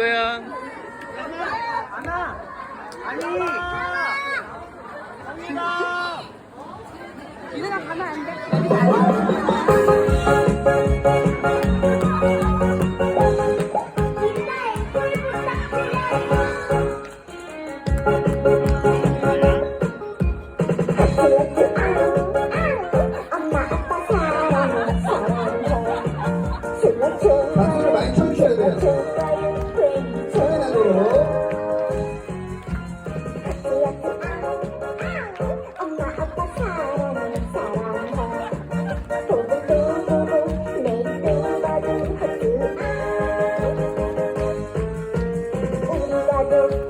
담배한 안아 아니 언니가 이누나 가면 안돼 world.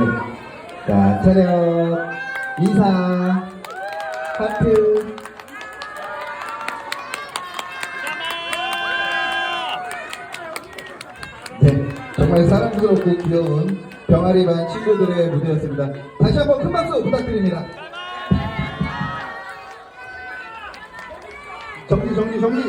네. 자, 촬영, 인사, 하트. 네, 정말 사랑스럽고 귀여운 병아리 반 친구들의 무대였습니다. 다시 한번 큰 박수 부탁드립니다. 정리, 정리, 정리.